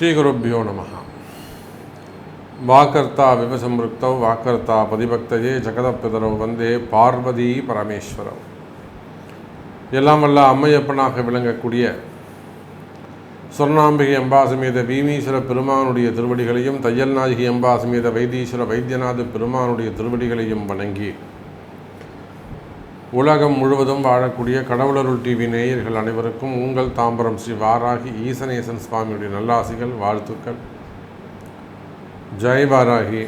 ஸ்ரீகுருப்பியோ நம வாக்கர்த்தா விவசம்ருக்தௌ வாக்கர்த்தா பதிபக்தையே ஜெகதப்பிதரவு வந்தே பார்வதி பரமேஸ்வரம் எல்லாம் வல்ல அம்மையப்பனாக விளங்கக்கூடிய சொர்ணாம்பிகை அம்பாசுமீத பீமீஸ்வர பெருமானுடைய திருவடிகளையும் தையல் நாயகி அம்பாசமேத வைத்தீஸ்வர வைத்தியநாத பெருமானுடைய திருவடிகளையும் வணங்கி உலகம் முழுவதும் வாழக்கூடிய கடவுளருள் டிவி நேயர்கள் அனைவருக்கும் உங்கள் தாம்பரம் ஸ்ரீ வாராகி ஈசனேசன் சுவாமியுடைய நல்லாசிகள் வாழ்த்துக்கள். ஜெய் வாராகி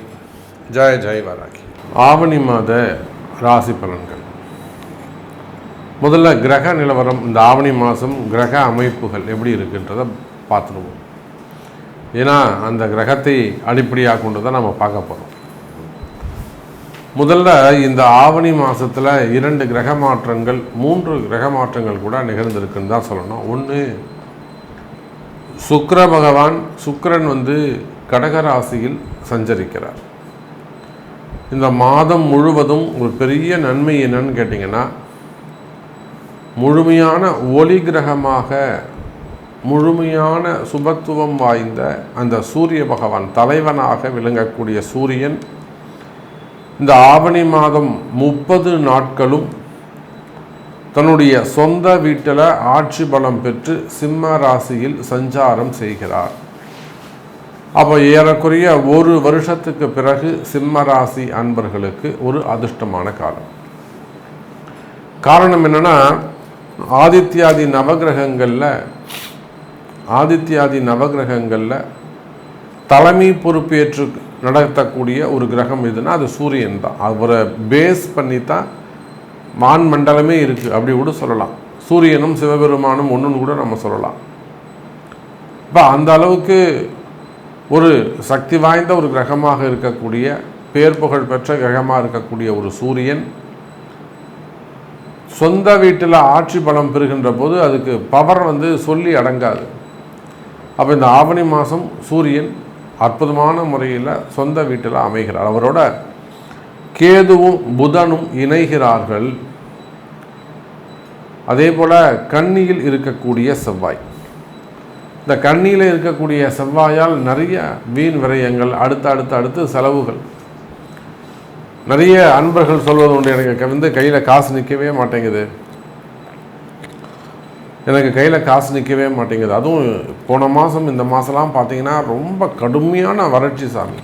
ஜெய ஜெய் வாராகி. ஆவணி மாத ராசி பலன்கள். முதல்ல கிரக நிலவரம் இந்த ஆவணி மாதம் கிரக அமைப்புகள் எப்படி இருக்குன்றதை பார்த்துருவோம். ஏன்னா அந்த கிரகத்தை அடிப்படையாக கொண்டு தான் நம்ம பார்க்க போகிறோம் முதல்ல இந்த ஆவணி மாதத்தில் இரண்டு கிரக மாற்றங்கள் மூன்று கிரக மாற்றங்கள் கூட நிகழ்ந்திருக்குன்னு தான் சொல்லணும். ஒன்று சுக்ர பகவான் சுக்கரன் வந்து கடகராசியில் சஞ்சரிக்கிறார். இந்த மாதம் முழுவதும் ஒரு பெரிய நன்மை என்னன்னு கேட்டிங்கன்னா முழுமையான ஒளி கிரகமாக முழுமையான சுபத்துவம் வாய்ந்த அந்த சூரிய பகவான் தலைவனாக விளங்கக்கூடிய சூரியன் இந்த ஆவணி மாதம் முப்பது நாட்களும் தன்னுடைய சொந்த வீட்டில் ஆட்சி பலம் பெற்று சிம்ம ராசியில் சஞ்சாரம் செய்கிறார். அப்போ ஏறக்குறைய ஒரு வருஷத்துக்கு பிறகு சிம்ம ராசி அன்பர்களுக்கு ஒரு அதிர்ஷ்டமான காலம். காரணம் என்னென்னா ஆதித்யாதி நவகிரகங்களில் ஆதித்யாதி நவகிரகங்களில் தலைமை பொறுப்பேற்று நடத்தக்கூடிய ஒரு கிரகம் எதுனா அது சூரியன் தான். அவரை பேஸ் பண்ணி தான் வான் மண்டலமே இருக்குது அப்படி கூட சொல்லலாம். சூரியனும் சிவபெருமானும் ஒன்றுன்னு கூட நம்ம சொல்லலாம். இப்போ அந்த அளவுக்கு ஒரு சக்தி வாய்ந்த ஒரு கிரகமாக இருக்கக்கூடிய பேர் புகழ் பெற்ற கிரகமாக இருக்கக்கூடிய ஒரு சூரியன் சொந்த வீட்டில் ஆட்சி பலம் பெறுகின்ற போது அதுக்கு பவர் வந்து சொல்லி அடங்காது. அப்போ இந்த ஆவணி மாதம் சூரியன் அற்புதமான முறையில் சொந்த வீட்டில் அமைகிறார். அவரோட கேதுவும் புதனும் இணைகிறார்கள். அதே போல் கண்ணியில் இருக்கக்கூடிய செவ்வாய். இந்த கண்ணியில் இருக்கக்கூடிய செவ்வாயால் நிறைய வீண் விரயங்கள் அடுத்து அடுத்து அடுத்து செலவுகள். நிறைய அன்பர்கள் சொல்வது உண்டு எனக்கு. வந்து கையில் காசு நிற்கவே மாட்டேங்குது. எனக்கு கையில் காசு நிற்கவே மாட்டேங்குது. அதுவும் போன மாதம் இந்த மாதம்லாம் பார்த்தீங்கன்னா ரொம்ப கடுமையான வறட்சி சாமி.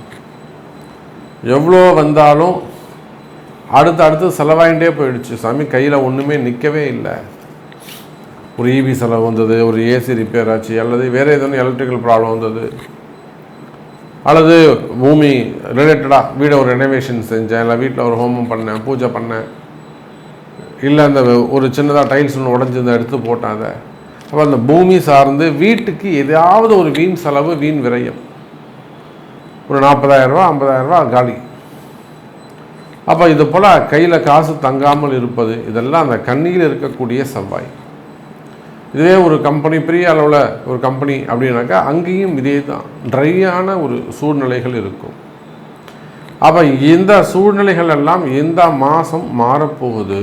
எவ்வளோ வந்தாலும் அடுத்து அடுத்து செலவாயிண்டே போயிடுச்சு. சாமி கையில் ஒன்றுமே நிற்கவே இல்லை. ஒரு இபி செலவு வந்தது ஒரு ஏசி ரிப்பேர் ஆச்சு அல்லது வேறு எதுவும் எலக்ட்ரிக்கல் ப்ராப்ளம் வந்தது அல்லது பூமி ரிலேட்டடாக வீடை ஒரு ரெனோவேஷன் செஞ்சேன் இல்லை வீட்டில் ஒரு ஹோமம் பண்ணேன் பூஜை பண்ணேன். இல்லை அந்த ஒரு சின்னதாக டைல்ஸ் ஒன்று உடஞ்சிருந்த எடுத்து போட்டேன் அதை அப்போ அந்த பூமி சார்ந்து வீட்டுக்கு எதாவது ஒரு வீண் செலவு வீண் விரயம். ஒரு நாற்பதாயிரரூபா ஐம்பதாயிரரூபா காலி. அப்போ இது போல் கையில் காசு தங்காமல் இருப்பது இதெல்லாம் அந்த கண்ணியில் இருக்கக்கூடிய செவ்வாய். இதுவே ஒரு கம்பெனி பெரிய அளவில் ஒரு கம்பெனி அப்படின்னாக்கா அங்கேயும் இதே தான். ட்ரையான ஒரு சூழ்நிலைகள் இருக்கும். அப்போ இந்த சூழ்நிலைகள் எல்லாம் இந்த மாதம் மாறப்போகுது.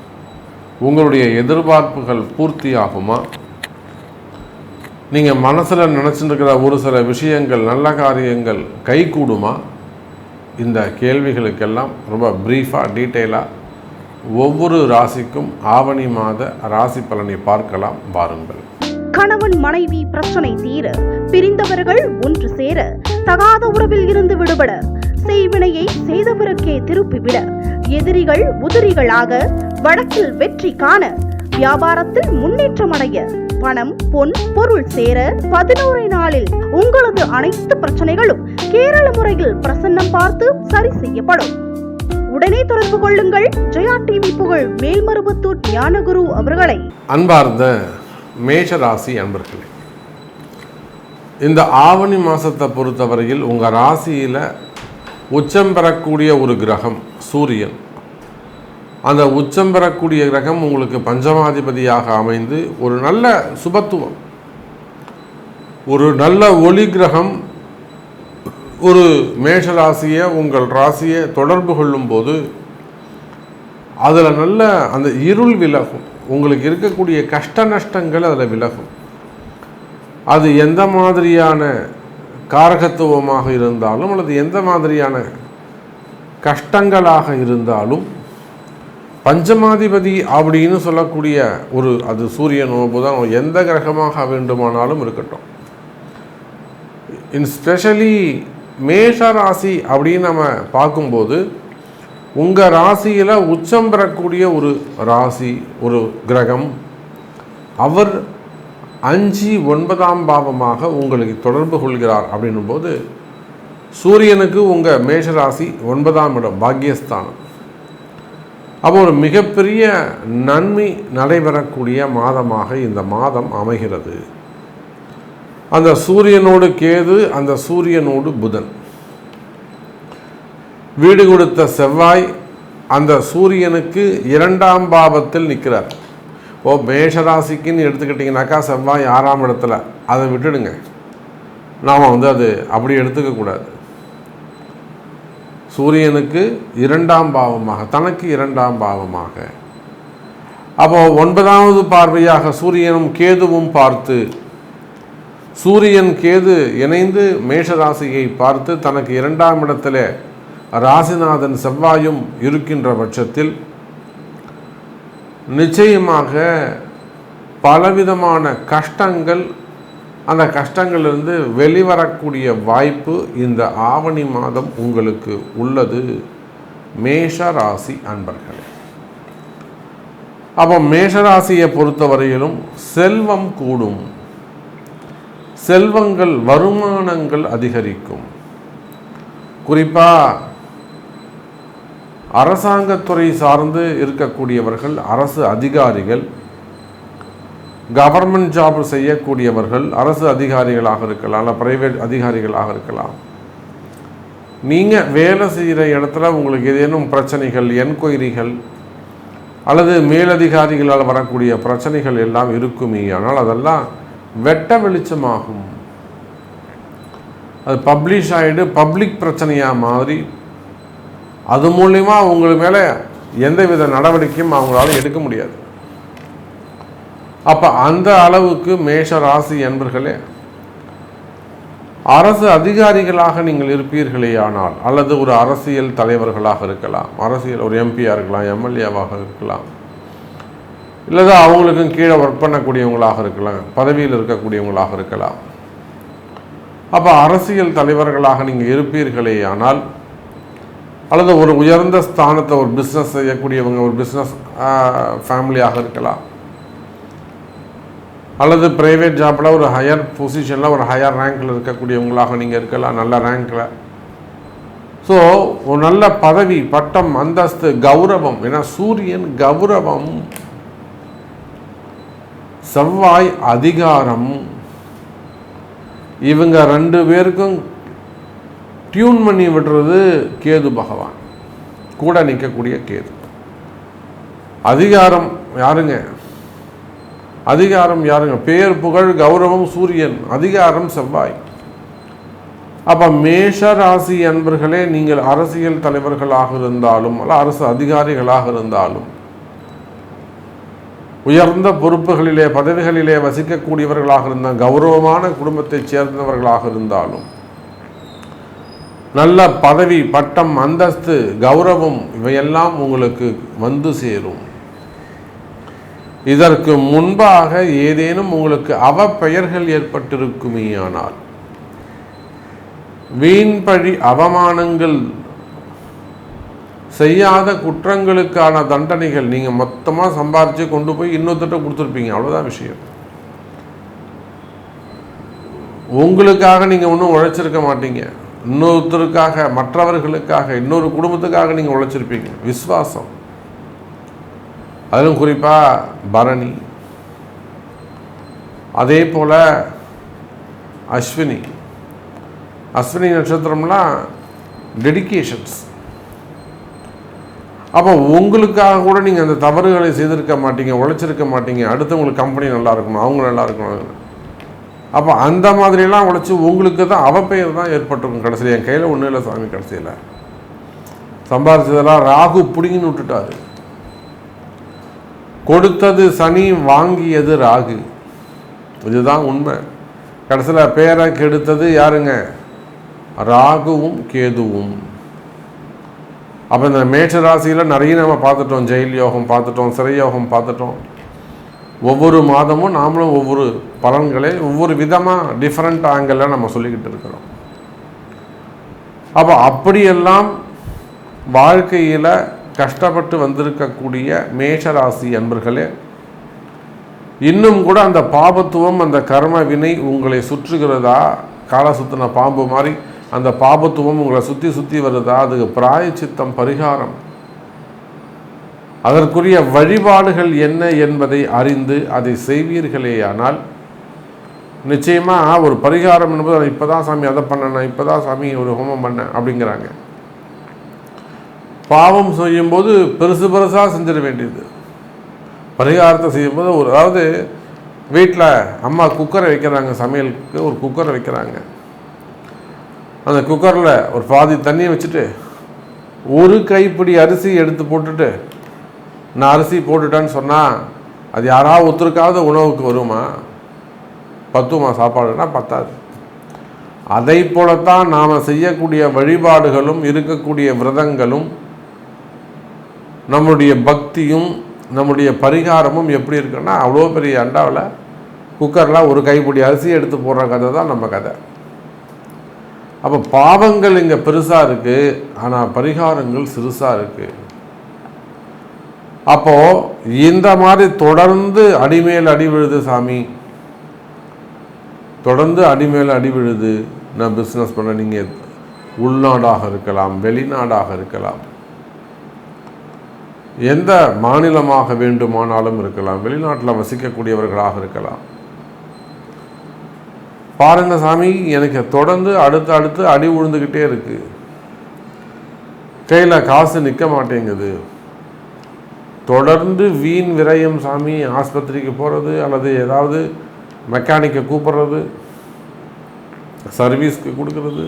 உங்களுடைய எதிர்பார்ப்புகள் பூர்த்தி ஆகுமா நீங்கள் மனசில் நினச்சிட்டு இருக்கிற ஒரு சில விஷயங்கள் நல்ல காரியங்கள் கைகூடுமா? இந்த கேள்விகளுக்கெல்லாம் ரொம்ப ப்ரீஃபாக டீட்டெயிலாக ஒவ்வொரு ராசிக்கும் ஆவணி மாத ராசி பலனை பார்க்கலாம் வாருங்கள். கணவன் மனைவி பிரச்சனை தீர பிரிந்தவர்கள் ஒன்று சேர தகாத உறவில் இருந்து விடுபட செய்வினையை செய்தவருக்கே திருப்பிவிட. எதிரிகள் உதிரிகளாக வழக்கில் வெற்றி காண வியாபாரத்தில் முன்னேற்றம் அடைய பணம் பொன் பொருள் சேர பதினோரு நாளில் உங்களது அனைத்து பிரச்சனைகளும் கேரள முறையில் பிரசன்னம் பார்த்து சரி செய்யப்படும். உடனே தொடர்பு கொள்ளுங்கள். ஜெயா டிவி புகழ் மேல்மருவத்தூர் ஞானகுரு அவர்களை. அன்பார்ந்த மேஷராசி அன்பர்களே இந்த ஆவணி மாதத்தை பொறுத்தவரையில் உங்கள் ராசியில் உச்சம் பெறக்கூடிய ஒரு கிரகம் சூரியன். அந்த உச்சம் பெறக்கூடிய கிரகம் உங்களுக்கு பஞ்சமாதிபதியாக அமைந்து ஒரு நல்ல சுபத்துவம். ஒரு நல்ல ஒளி கிரகம் ஒரு மேஷ ராசியை உங்கள் ராசியை தொடர்பு கொள்ளும்போது அதில் நல்ல அந்த இருள் விலகும். உங்களுக்கு இருக்கக்கூடிய கஷ்ட நஷ்டங்கள் அதில் விலகும். அது எந்த மாதிரியான காரகத்துவமாக இருந்தாலும் அல்லது எந்த மாதிரியான கஷ்டங்களாக இருந்தாலும் பஞ்சமாதிபதி அப்படின்னு சொல்லக்கூடிய ஒரு அது சூரியனோ புதனோ எந்த கிரகமாக வேண்டுமானாலும் இருக்கட்டும். இன் ஸ்பெஷலி மேஷ ராசி அப்படின்னு நம்ம பார்க்கும்போது உங்கள் ராசியில் உச்சம் பெறக்கூடிய ஒரு ராசி ஒரு கிரகம் அவர் அஞ்சு ஒன்பதாம் பாவமாக உங்களுக்கு தொடர்பு கொள்கிறார் அப்படின்னும்போது சூரியனுக்கு உங்கள் மேஷராசி ஒன்பதாம் இடம் பாக்கியஸ்தானம் அப்போ ஒரு மிகப்பெரிய நன்மை நடைபெறக்கூடிய மாதமாக இந்த மாதம் அமைகிறது. அந்த சூரியனோடு கேது அந்த சூரியனோடு புதன். வீடு கொடுத்த செவ்வாய் அந்த சூரியனுக்கு இரண்டாம் பாவத்தில் நிற்கிறார். இப்போது மேஷராசிக்குன்னு எடுத்துக்கிட்டிங்கனாக்கா செவ்வாய் ஆறாம் இடத்துல. அதை விட்டுடுங்க. நாம் வந்து அது அப்படி எடுத்துக்கக்கூடாது சூரியனுக்கு இரண்டாம் பாவமாக தனக்கு இரண்டாம் பாவமாக. அப்போ ஒன்பதாவது பார்வையாக சூரியனும் கேதுவும் பார்த்து சூரியன் கேது இணைந்து மேஷராசியை பார்த்து தனக்கு இரண்டாம் இடத்துல ராசிநாதன் செவ்வாயும் இருக்கின்ற பட்சத்தில் நிச்சயமாக பலவிதமான கஷ்டங்கள் அந்த கஷ்டங்களிலிருந்து வெளிவரக்கூடிய வாய்ப்பு இந்த ஆவணி மாதம் உங்களுக்கு உள்ளது. மேஷ ராசி அன்பர்களே. அப்போ மேஷராசியை பொறுத்தவரையிலும் செல்வம் கூடும். செல்வங்கள் வருமானங்கள் அதிகரிக்கும். குறிப்பாக அரசாங்கத்துறை சார்ந்து இருக்கக்கூடியவர்கள் அரசு அதிகாரிகள் கவர்மெண்ட் ஜாப் செய்யக்கூடியவர்கள் அரசு அதிகாரிகளாக இருக்கலாம் இல்லை ப்ரைவேட் அதிகாரிகளாக இருக்கலாம். நீங்கள் வேலை செய்கிற இடத்துல உங்களுக்கு ஏதேனும் பிரச்சனைகள் என்கொயரிகள் அல்லது மேலதிகாரிகளால் வரக்கூடிய பிரச்சனைகள் எல்லாம் இருக்குமே ஆனால் அதெல்லாம் வெட்ட வெளிச்சமாகும். அது பப்ளிஷ் ஆகிடு பப்ளிக் பிரச்சனையாக மாதிரி அது மூலிமா உங்கள் மேலே எந்தவித நடவடிக்கையும் அவங்களால எடுக்க முடியாது. அப்போ அந்த அளவுக்கு மேஷ ராசி என்பர்களே அரசு அதிகாரிகளாக நீங்கள் இருப்பீர்களே ஆனால் அல்லது ஒரு அரசியல் தலைவர்களாக இருக்கலாம் அரசியல் ஒரு எம்பியாக இருக்கலாம் எம்எல்ஏவாக இருக்கலாம் இல்லது அவங்களுக்கும் கீழே ஒர்க் பண்ணக்கூடியவங்களாக இருக்கலாம் பதவியில் இருக்கக்கூடியவங்களாக இருக்கலாம். அப்போ அரசியல் தலைவர்களாக நீங்கள் இருப்பீர்களே ஆனால் அல்லது ஒரு உயர்ந்த ஸ்தானத்தை ஒரு பிஸ்னஸ் செய்யக்கூடியவங்க ஒரு பிஸ்னஸ் ஃபேமிலியாக இருக்கலாம். அல்லது ப்ரைவேட் ஜாப்பில் ஒரு ஹையர் பொசிஷனில் ஒரு ஹையர் ரேங்கில் இருக்கக்கூடியவங்களாக நீங்கள் இருக்கலாம் நல்ல ரேங்க்கில் ஸோ ஒரு நல்ல பதவி பட்டம் அந்தஸ்து கௌரவம் ஏன்னா சூரியன் கௌரவம். செவ்வாய் அதிகாரம். இவங்க ரெண்டு பேருக்கும் டியூன் பண்ணி விடுறது கேது பகவான். கூட நிற்கக்கூடிய கேது. அதிகாரம் யாருங்க? அதிகாரம் யாருங்க? பேர் புகழ் கௌரவம் சூரியன். அதிகாரம் செவ்வாய். அப்போ மேஷ ராசி அன்பர்களே நீங்கள் அரசியல் தலைவர்களாக இருந்தாலும் அல்ல அரசு அதிகாரிகளாக இருந்தாலும் உயர்ந்த பொறுப்புகளிலே பதவிகளிலே வசிக்கக்கூடியவர்களாக இருந்தால் கௌரவமான குடும்பத்தைச் சேர்ந்தவர்களாக இருந்தாலும் நல்ல பதவி பட்டம் அந்தஸ்து கௌரவம் இவையெல்லாம் உங்களுக்கு வந்து சேரும். இதற்கு முன்பாக ஏதேனும் உங்களுக்கு அவப்பெயர்கள் ஏற்பட்டிருக்குமேயானால் வீண்பழி அவமானங்கள் செய்யாத குற்றங்களுக்கான தண்டனைகள் நீங்கள் மொத்தமாக சம்பாரித்து கொண்டு போய் இன்னொருத்தட்ட கொடுத்துருப்பீங்க. அவ்வளோதான் விஷயம். உங்களுக்காக நீங்கள் ஒன்றும் உழைச்சிருக்க மாட்டீங்க. இன்னொருத்தருக்காக மற்றவர்களுக்காக இன்னொரு குடும்பத்துக்காக நீங்கள் உழைச்சிருப்பீங்க. விஸ்வாசம் அதிலும் குறிப்பாக பரணி. அதே போல் அஸ்வினி. அஸ்வினி நட்சத்திரம்லாம் டெடிகேஷன்ஸ் அப்போ உங்களுக்காக கூட நீங்கள் அந்த தவறுகளை செய்திருக்க மாட்டீங்க உழைச்சிருக்க மாட்டீங்க அடுத்தவங்களுக்கு கம்பெனி நல்லா இருக்கணும் அவங்க நல்லா இருக்கணும். அப்போ அந்த மாதிரியெல்லாம் உழைச்சி உங்களுக்கு தான் அவப்பெயர் தான் ஏற்பட்டிருக்கும் கடைசியில். என் கையில் ஒன்றும் இல்லை சாமி கடைசியில். சம்பாதிச்சதெல்லாம் ராகு பிடிங்கின்னு விட்டுட்டாரு. கொடுத்தது சனி வாங்கியது ராகு. இதுதான் உண்மை. கடைசியில் பேரை கெடுத்தது யாருங்க? ராகுவும் கேதுவும். அப்போ இந்த மேஷ ராசியில் நிறைய நம்ம பார்த்துட்டோம். ஜெயில் யோகம் பார்த்துட்டோம் சிறை யோகம் பார்த்துட்டோம். ஒவ்வொரு மாதமும் நாமளும் ஒவ்வொரு பலன்களை ஒவ்வொரு விதமாக டிஃப்ரெண்ட் ஆங்கிளில் நம்ம சொல்லிக்கிட்டு இருக்கிறோம். அப்போ அப்படியெல்லாம் வாழ்க்கையில் கஷ்டப்பட்டு வந்திருக்கக்கூடிய மேஷராசி அன்பர்களே இன்னும் கூட அந்த பாபத்துவம் அந்த கர்ம வினை உங்களை சுற்றுகிறதா? காலை சுத்தின பாம்பு மாதிரி அந்த பாபத்துவம் உங்களை சுற்றி சுற்றி வருதா? அதுக்கு பிராயச்சித்தம் பரிகாரம். அதற்குரிய வழிபாடுகள் என்ன என்பதை அறிந்து அதை செய்வீர்களேயானால் நிச்சயமாக ஒரு பரிகாரம் என்பது இப்போ தான் சாமி அதை பண்ணேன் இப்போ தான் சாமி ஒரு ஹோமம் பண்ணேன் அப்படிங்கிறாங்க. பாவம் செய்யும்போது பெருசு பெருசாக செஞ்சிட வேண்டியது. பரிகாரத்தை செய்யும்போது ஒரு அதாவது வீட்டில் அம்மா குக்கரை வைக்கிறாங்க சமையலுக்கு ஒரு குக்கரை வைக்கிறாங்க. அந்த குக்கரில் ஒரு பாதி தண்ணியை வச்சுட்டு ஒரு கைப்பிடி அரிசி எடுத்து போட்டுட்டு நான் அரிசி போட்டுட்டேன்னு சொன்னால் அது யாராவது ஒருத்தருக்காவது உணவுக்கு வருமா? பத்துமா சாப்பாடுனா பத்தாது. அதை போலத்தான் நாம் செய்யக்கூடிய வழிபாடுகளும் இருக்கக்கூடிய விரதங்களும் நம்முடைய பக்தியும் நம்முடைய பரிகாரமும் எப்படி இருக்குன்னா அவ்வளோ பெரிய அண்டாவில் குக்கரில் ஒரு கைப்பிடி அரிசி எடுத்து போடுற கதை தான் நம்ம கதை. அப்போ பாவங்கள் இங்கே பெருசாக இருக்குது ஆனால் பரிகாரங்கள் சிறுசாக இருக்குது அப்போது இந்த மாதிரி தொடர்ந்து அடிமேல் அடி விழுது சாமி. தொடர்ந்து அடிமேல் அடி விழுது. நான் பிஸ்னஸ் பண்ண நீங்கள் உள்நாடாக இருக்கலாம் வெளிநாடாக இருக்கலாம். எந்த மாநிலமாக வேண்டுமானாலும் இருக்கலாம் வெளிநாட்டில் வசிக்கக்கூடியவர்களாக இருக்கலாம். பாருங்க சாமி எனக்கு தொடர்ந்து அடுத்து அடுத்து அடி உழுந்துக்கிட்டே இருக்கு. கையில் காசு நிற்க மாட்டேங்குது. தொடர்ந்து வீண் விரயம் சாமி ஆஸ்பத்திரிக்கு போகிறது அல்லது ஏதாவது மெக்கானிக்கை கூப்பிட்றது சர்வீஸ்க்கு கொடுக்கறது.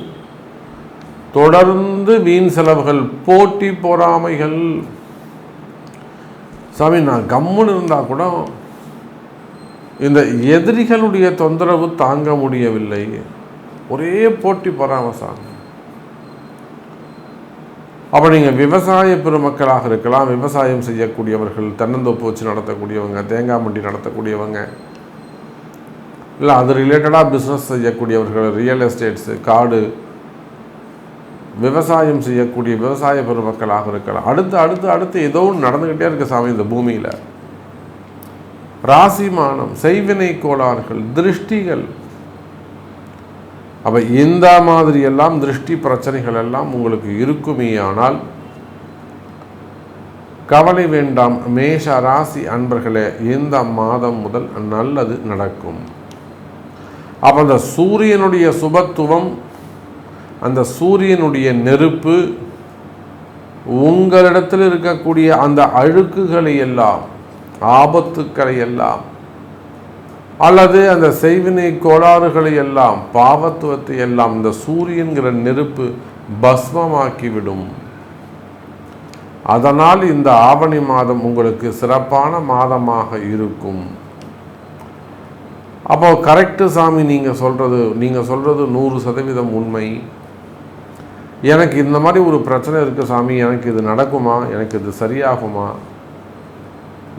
தொடர்ந்து வீண் செலவுகள் போட்டி பொறாமைகள். சாமி நான் கம்முன்னு இருந்தால் கூட இந்த எதிரிகளுடைய தொந்தரவு தாங்க முடியவில்லை. ஒரே போட்டி பொறாமை சாமி. அப்போ நீங்கள் விவசாய பெருமக்களாக இருக்கலாம் விவசாயம் செய்யக்கூடியவர்கள் தென்னந்தோப்பு வச்சு நடத்தக்கூடியவங்க தேங்காய் மண்டி நடத்தக்கூடியவங்க. இல்லை அது ரிலேட்டடாக பிஸ்னஸ் செய்யக்கூடியவர்கள் ரியல் எஸ்டேட்ஸு காடு விவசாயம் செய்யக்கூடிய விவசாய பெருமக்களாக இருக்கலாம். அடுத்து அடுத்து அடுத்து ஏதோ ஒன்று நடந்துக்கிட்டே இருக்க சாமி இந்த பூமியில். ராசிமானம் செய்வினை கோளாறுகள் திருஷ்டிகள் அப்போ இந்த மாதிரி எல்லாம் திருஷ்டி பிரச்சனைகள் எல்லாம் உங்களுக்கு இருக்குமே ஆனால் கவலை வேண்டாம் மேஷ ராசி அன்பர்களே இந்த மாதம் முதல் நல்லது நடக்கும். அப்போ அந்த சூரியனுடைய சுபத்துவம் அந்த சூரியனுடைய நெருப்பு உங்களிடத்தில் இருக்கக்கூடிய அந்த அழுக்குகளை எல்லாம் ஆபத்துக்களை எல்லாம் அல்லது அந்த செய்வினை கோளாறுகளை எல்லாம் பாவத்துவத்தை எல்லாம் இந்த சூரியன்கிற நெருப்பு பஸ்மமாக்கிவிடும். அதனால் இந்த ஆவணி மாதம் உங்களுக்கு சிறப்பான மாதமாக இருக்கும். அப்போ கரெக்டு சாமி நீங்கள் சொல்கிறது நீங்கள் சொல்கிறது நூறு சதவீதம் உண்மை. எனக்கு இந்த மாதிரி ஒரு பிரச்சனை இருக்குது சாமி எனக்கு இது நடக்குமா எனக்கு இது சரியாகுமா?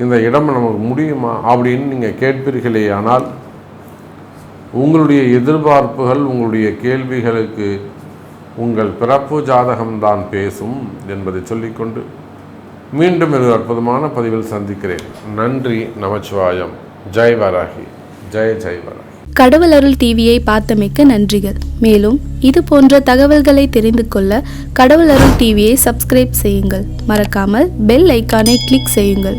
இந்த இடம் நமக்கு முடியுமா அப்படின்னு நீங்கள் கேட்பீர்களே ஆனால் உங்களுடைய எதிர்பார்ப்புகள் உங்களுடைய கேள்விகளுக்கு உங்கள் பிறப்பு ஜாதகம்தான் பேசும் என்பதை சொல்லிக்கொண்டு மீண்டும் ஒரு அற்புதமான பதிவில் சந்திக்கிறேன். நன்றி நமச்சிவாயம். ஜெய் வராகி. ஜெய் ஜெய் வராகி. கடவுள் அருள் டிவியை பார்த்தமைக்க நன்றிகள். மேலும் இது போன்ற தகவல்களை தெரிந்து கொள்ள கடவுள் அருள் டிவியை சப்ஸ்கிரைப் செய்யுங்கள். மறக்காமல் பெல் ஐக்கானை கிளிக் செய்யுங்கள்.